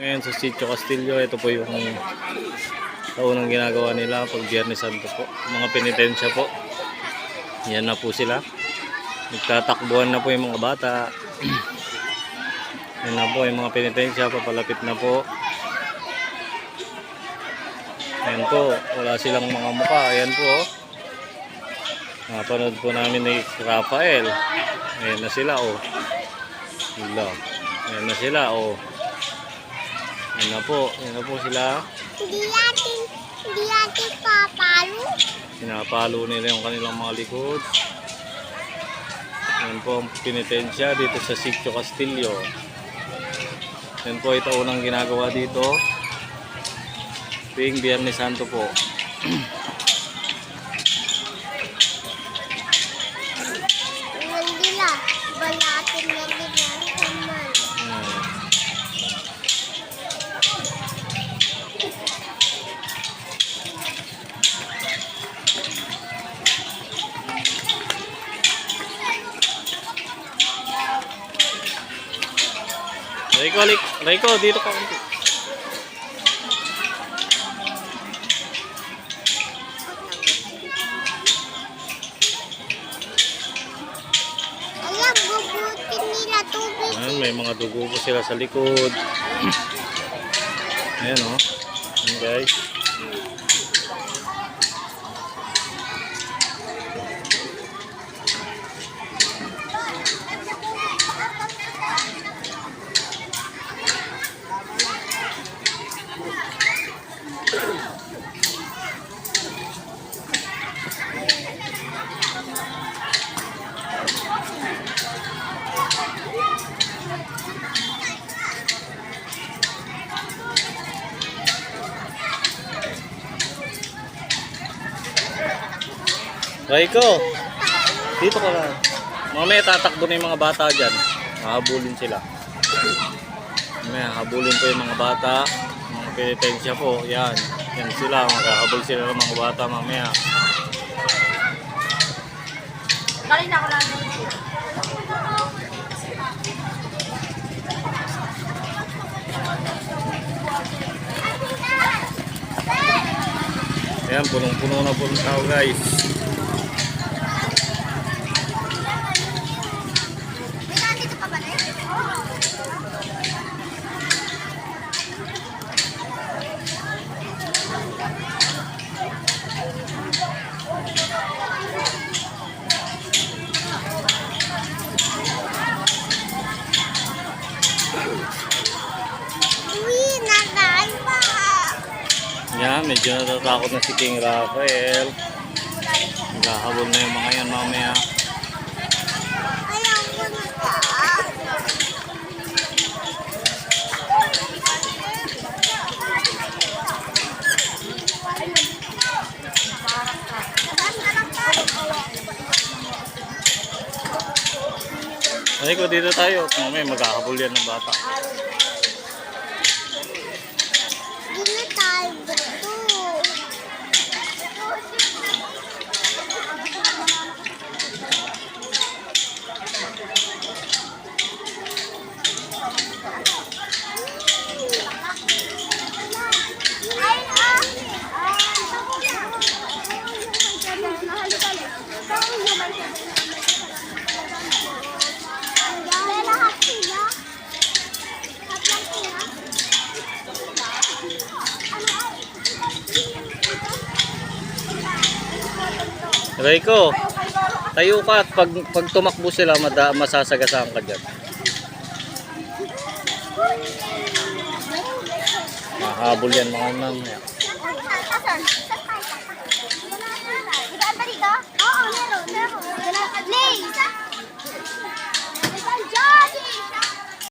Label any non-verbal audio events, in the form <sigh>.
Ngayon sa Sitio Castillo, ito po yung taunang ginagawa nila pag Biyernes Santo po. Mga penitensya po. Yan na po sila. Nagtatakbuhan na po yung mga bata. <clears throat> Yan na po yung mga penitensya, papalapit na po. Ayan po, wala silang mga mukha. Ayan po. Oh. Napanood po namin ni Rafael. Ayan na sila oh. Ayan na sila oh. Ayan na po. Ayan na po sila. Hindi natin, hindi natin papalo. Pinapalo nila yung kanilang mga likod. Ayan po ang penitensya dito sa Sitio Castillo. Ayan po ito unang ginagawa dito. Tuwing Biyernes Santo po. <clears throat> Rico, Rico, dito ka konti. Alam, bubutin nila tubig. Ayan, may mga dugo po sila sa likod. Ayan o. Oh. Ayan guys. Raiko, dito ka lang. Mamaya tatakbo na yung mga bata dyan. Hahabulin sila. Mamaya habulin po yung mga bata. Mga penitensya po. Yan. Yan sila. Maghahabol sila ng mga bata mamaya. Kanina ko lang. Ayan, punong-puno na po ng tao guys. Yan, medyo natatakot na si King Rafael. Maghahabol na yung mga yan mamaya. Alam ko dito tayo. Mamaya maghahabol yan ng bata. Raiko, tayo ka at pag, pag tumakbo sila, mada, masasagasaan ka dyan. Mahabol yan mga mamaya. Asan?